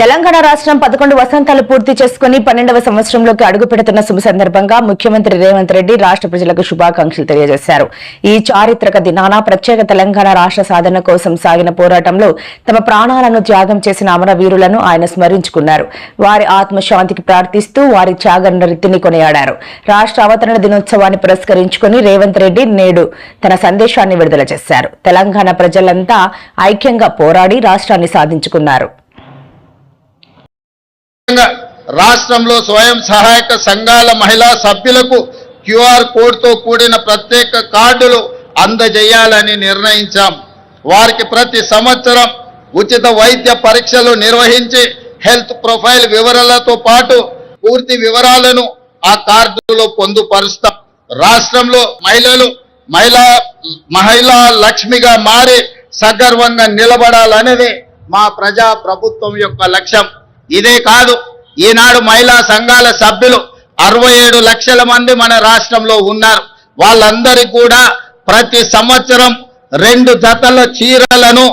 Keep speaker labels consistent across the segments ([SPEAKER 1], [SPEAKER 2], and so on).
[SPEAKER 1] తెలంగాణ రాష్ట్రం పదకొండు వసంతాలు పూర్తి చేసుకుని పన్నెండవ సంవత్సరంలోకి అడుగు పెడుతున్న శుభ సందర్భంగా ముఖ్యమంత్రి రేవంత్ రెడ్డి రాష్ట్ర ప్రజలకు శుభాకాంక్షలు తెలియజేశారు. ఈ చారిత్రక దినాన ప్రత్యేక తెలంగాణ రాష్ట్ర సాధన కోసం సాగిన పోరాటంలో తమ ప్రాణాలను త్యాగం చేసిన అమరవీరులను ఆయన స్మరించుకున్నారు. వారి ఆత్మశాంతికి ప్రార్థిస్తూ వారి త్యాగ నృత్తిని కొనియాడారు. రాష్ట్ర అవతరణ దినోత్సవాన్ని పురస్కరించుకుని రేవంత్ రెడ్డి నేడు తన సందేశాన్ని విడుదల చేశారు. తెలంగాణ ప్రజలంతా ఐక్యంగా పోరాడి రాష్ట్రాన్ని సాధించుకున్నారు.
[SPEAKER 2] రాష్ట్రంలో స్వయం సహాయక సంఘాల మహిళా సభ్యులకు క్యూఆర్ కోడ్తో కూడిన ప్రత్యేక కార్డులు అందజేయాలని నిర్ణయించాం. వారికి ప్రతి సంవత్సరం ఉచిత వైద్య పరీక్షలు నిర్వహించి హెల్త్ ప్రొఫైల్ వివరాలతో పాటు పూర్తి వివరాలను ఆ కార్డులో పొందుపరుస్తాం. రాష్ట్రంలో మహిళలు మహిళా మహిళా లక్ష్మిగా మారి సగర్వంగా నిలబడాలనేది మా ప్రజా ప్రభుత్వం యొక్క లక్ష్యం. ఇదే కాదు ఈనాడు మహిళా సంఘాల సభ్యులు అరవై ఏడు లక్షల మంది మన రాష్ట్రంలో ఉన్నారు. వాళ్ళందరికీ కూడా ప్రతి సంవత్సరం రెండు జతల చీరలను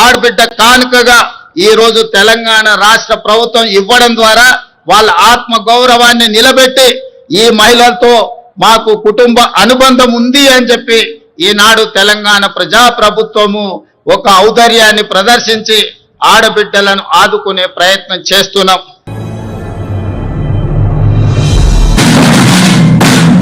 [SPEAKER 2] ఆడబిడ్డ కానుకగా ఈరోజు తెలంగాణ రాష్ట్ర ప్రభుత్వం ఇవ్వడం ద్వారా వాళ్ళ ఆత్మ గౌరవాన్ని నిలబెట్టి ఈ మహిళలతో మాకు కుటుంబ అనుబంధం ఉంది అని చెప్పి ఈనాడు తెలంగాణ ప్రజా ప్రభుత్వము ఒక ఔదార్యాన్ని ప్రదర్శించి ఆడబిడ్డలను ఆదుకునే ప్రయత్నం చేస్తున్నాం.